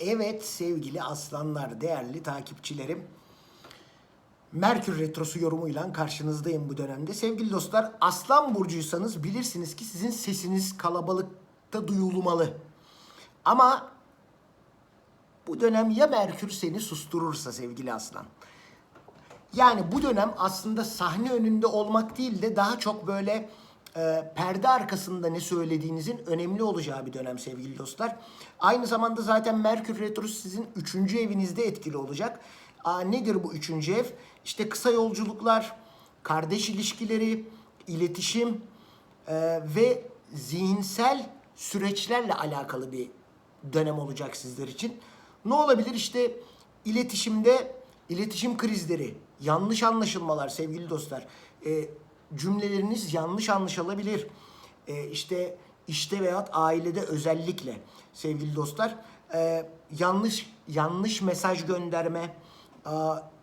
Evet sevgili aslanlar, değerli takipçilerim. Merkür Retrosu yorumuyla karşınızdayım bu dönemde. Sevgili dostlar, Aslan Burcuysanız bilirsiniz ki sizin sesiniz kalabalıkta duyulmalı. Ama bu dönem ya Merkür seni susturursa sevgili Aslan. Yani bu dönem aslında sahne önünde olmak değil de daha çok böyle e, perde arkasında ne söylediğinizin önemli olacağı bir dönem sevgili dostlar. Aynı zamanda zaten Merkür Retrosu sizin üçüncü evinizde etkili olacak. Aa, nedir bu üçüncü ev? İşte kısa yolculuklar, kardeş ilişkileri, iletişim e, ve zihinsel süreçlerle alakalı bir dönem olacak sizler için. Ne olabilir? İşte iletişimde iletişim krizleri, yanlış anlaşılmalar sevgili dostlar. E, cümleleriniz yanlış anlaşılabilir. E, işte işte veyahut ailede özellikle sevgili dostlar e, yanlış yanlış mesaj gönderme,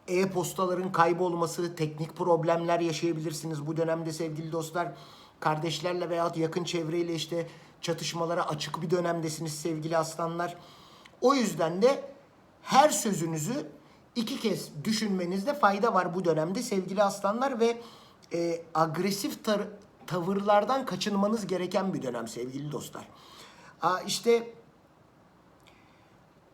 e-postaların kaybolması, teknik problemler yaşayabilirsiniz bu dönemde sevgili dostlar. Kardeşlerle veyahut yakın çevreyle işte çatışmalara açık bir dönemdesiniz sevgili aslanlar. O yüzden de her sözünüzü iki kez düşünmenizde fayda var bu dönemde sevgili aslanlar ve e, agresif tavırlardan kaçınmanız gereken bir dönem sevgili dostlar. Aa, işte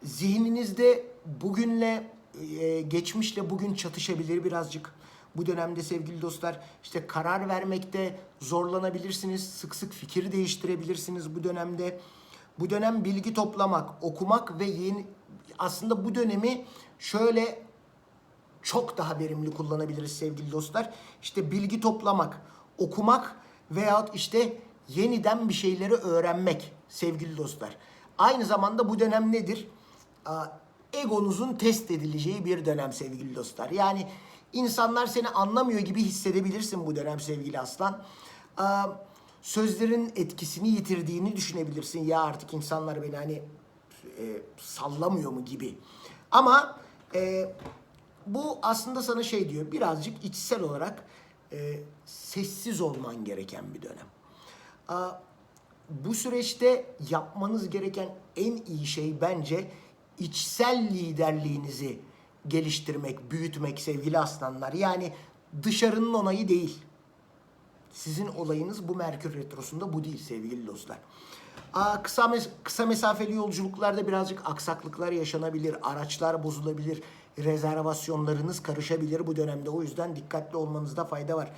zihninizde bugünle e, geçmişle bugün çatışabilir birazcık. Bu dönemde sevgili dostlar işte karar vermekte zorlanabilirsiniz. Sık sık fikir değiştirebilirsiniz bu dönemde. Bu dönem bilgi toplamak, okumak ve yeni aslında bu dönemi şöyle çok daha verimli kullanabiliriz sevgili dostlar. İşte bilgi toplamak, okumak veyahut işte yeniden bir şeyleri öğrenmek sevgili dostlar. Aynı zamanda bu dönem nedir? Egonuzun test edileceği bir dönem sevgili dostlar. Yani insanlar seni anlamıyor gibi hissedebilirsin bu dönem sevgili aslan. Sözlerin etkisini yitirdiğini düşünebilirsin. Ya artık insanlar beni hani e, sallamıyor mu gibi. Ama e, bu aslında sana şey diyor birazcık içsel olarak e, sessiz olman gereken bir dönem. Aa, bu süreçte yapmanız gereken en iyi şey bence içsel liderliğinizi geliştirmek, büyütmek sevgili aslanlar. Yani dışarının onayı değil. Sizin olayınız bu Merkür Retrosu'nda bu değil sevgili dostlar. Aa, kısa, mes- kısa mesafeli yolculuklarda birazcık aksaklıklar yaşanabilir, araçlar bozulabilir, rezervasyonlarınız karışabilir bu dönemde. O yüzden dikkatli olmanızda fayda var.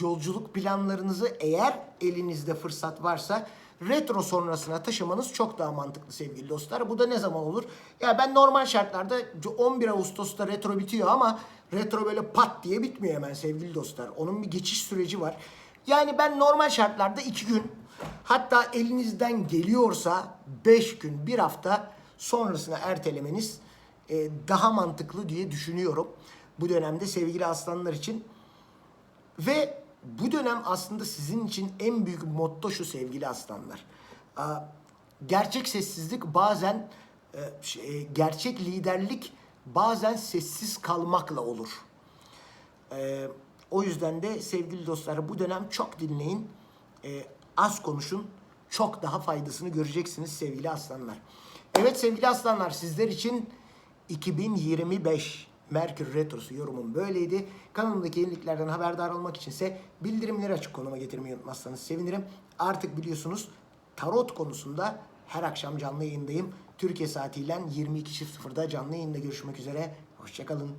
Yolculuk planlarınızı eğer elinizde fırsat varsa retro sonrasına taşımanız çok daha mantıklı sevgili dostlar. Bu da ne zaman olur? Ya ben normal şartlarda 11 Ağustos'ta retro bitiyor ama retro böyle pat diye bitmiyor hemen sevgili dostlar. Onun bir geçiş süreci var. Yani ben normal şartlarda iki gün hatta elinizden geliyorsa beş gün bir hafta sonrasına ertelemeniz daha mantıklı diye düşünüyorum. Bu dönemde sevgili aslanlar için. Ve bu dönem aslında sizin için en büyük motto şu sevgili aslanlar. Gerçek sessizlik bazen, e, şey, gerçek liderlik bazen sessiz kalmakla olur. O yüzden de sevgili dostlar bu dönem çok dinleyin, az konuşun, çok daha faydasını göreceksiniz sevgili aslanlar. Evet sevgili aslanlar sizler için 2025 Merkür Retrosu yorumum böyleydi. Kanalımdaki yeniliklerden haberdar olmak içinse bildirimleri açık konuma getirmeyi unutmazsanız sevinirim. Artık biliyorsunuz tarot konusunda her akşam canlı yayındayım. Türkiye saatiyle 22.00'da canlı yayında görüşmek üzere. Hoşçakalın.